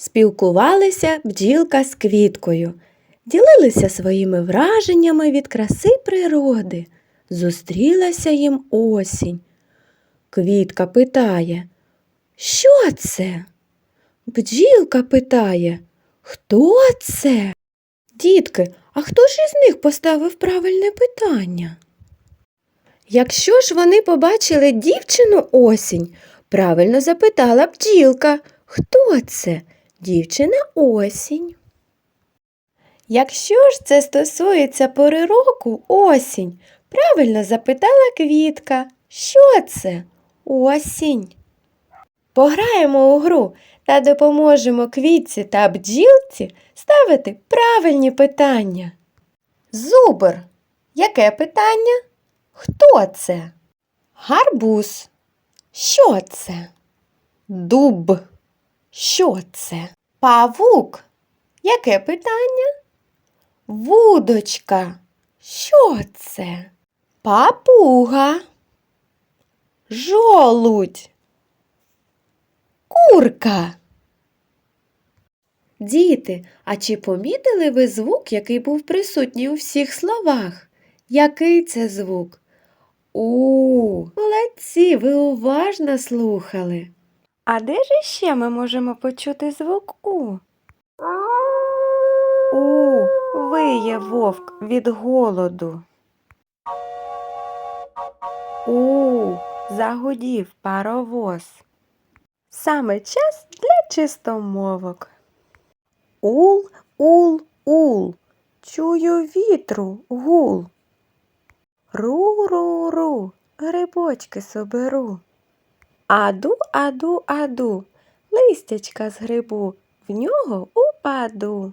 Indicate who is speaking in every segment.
Speaker 1: Спілкувалися бджілка з квіткою, ділилися своїми враженнями від краси природи. Зустрілася їм осінь. Квітка питає, що це? Бджілка питає, хто це? Дітки, а хто ж із них поставив правильне питання? Якщо ж вони побачили дівчину осінь, правильно запитала бджілка, хто це? Дівчина осінь. Якщо ж це стосується пори року осінь, правильно запитала квітка, що це? Осінь. Пограємо у гру та допоможемо квітці та бджілці ставити правильні питання. Зубр. Яке питання? Хто це? Гарбуз. Що це? Дуб. Що це? Павук. Яке питання? Вудочка. Що це? Папуга. Жолудь. Курка. Діти, а чи помітили ви звук, який був присутній у всіх словах? Який це звук? У, молодці, ви уважно слухали. А де ж іще ми можемо почути звук У? У, виє вовк від голоду. У, загудів паровоз. Саме час для чистомовок. Ул, ул, ул, чую вітру гул. Ру-ру-ру, грибочки соберу. Аду, аду, аду, листячка з грибу, в нього упаду.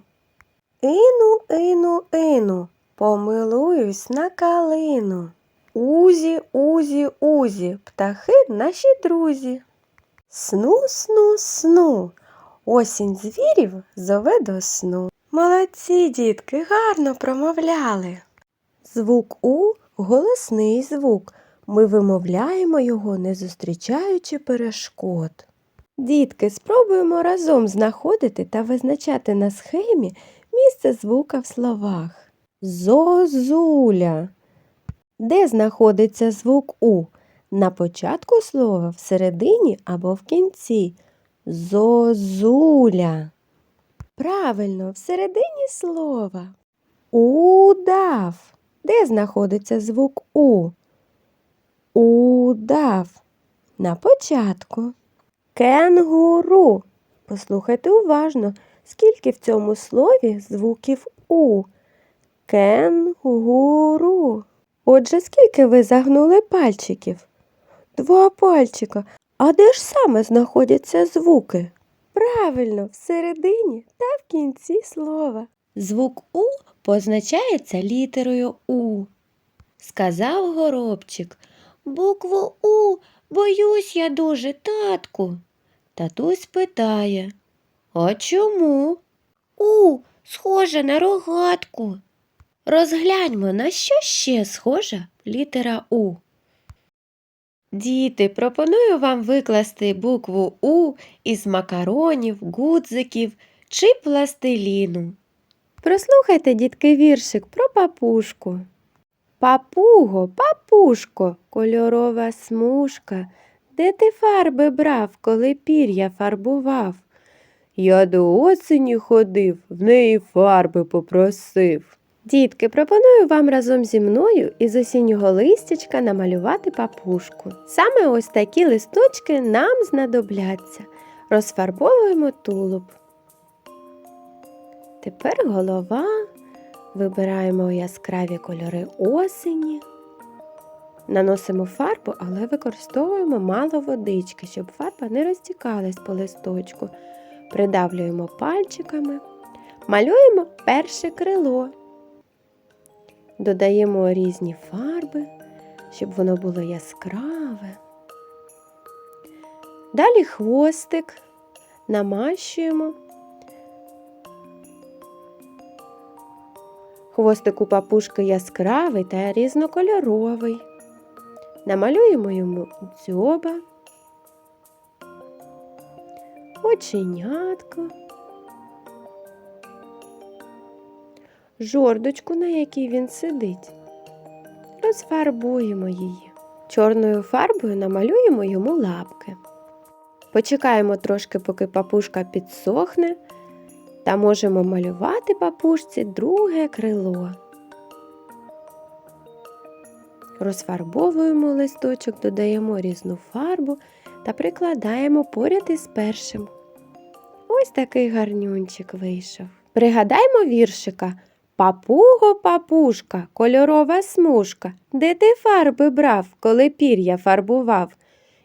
Speaker 1: Ину, ину, ину, помилуюсь на калину. Узі, узі, узі, птахи наші друзі. Сну, сну, сну, осінь звірів зове до сну. Молодці, дітки, гарно промовляли. Звук У голосний звук. Ми вимовляємо його, не зустрічаючи перешкод. Дітки, спробуємо разом знаходити та визначати на схемі місце звука в словах. Зозуля. Де знаходиться звук У? На початку слова, всередині або в кінці. Зозуля. Правильно, всередині слова. Удав. Де знаходиться звук У? Удав. На початку. Кенгуру. Послухайте уважно, скільки в цьому слові звуків У. Кенгуру. Отже, скільки ви загнули пальчиків? Два пальчика. А де ж саме знаходяться звуки? Правильно, всередині та в кінці слова. Звук У позначається літерою У. Сказав горобчик. Букву У боюсь я дуже, татку. Татусь питає. А чому? У схожа на рогатку. Розгляньмо, на що ще схожа літера У. Діти, пропоную вам викласти букву У із макаронів, гудзиків чи пластиліну. Прослухайте, дітки, віршик про папушку. Папуго, папушко, кольорова смужка, де ти фарби брав, коли пір'я фарбував? Я до осені ходив, в неї фарби попросив. Дітки, пропоную вам разом зі мною із осіннього листячка намалювати папушку. Саме ось такі листочки нам знадобляться. Розфарбовуємо тулуб. Тепер голова. Вибираємо яскраві кольори осені. Наносимо фарбу, але використовуємо мало водички, щоб фарба не розтікалась по листочку. Придавлюємо пальчиками, малюємо перше крило. Додаємо різні фарби, щоб воно було яскраве. Далі хвостик намащуємо. Хвостик у папушки яскравий та різнокольоровий. Намалюємо йому дзьоба, оченятко, жордочку, на якій він сидить. Розфарбуємо її. Чорною фарбою намалюємо йому лапки. Почекаємо трошки, поки папушка підсохне та можемо малювати папушці друге крило. Розфарбовуємо листочок, додаємо різну фарбу та прикладаємо поряд із першим. Ось такий гарнюнчик вийшов. Пригадаймо віршика. Папуго, папушка, кольорова смужка, де ти фарби брав, коли пір'я фарбував?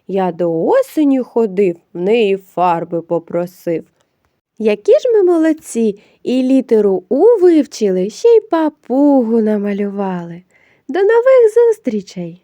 Speaker 1: Я до осені ходив, в неї фарби попросив. Які ж ми молодці, і літеру У вивчили, ще й папугу намалювали. До нових зустрічей!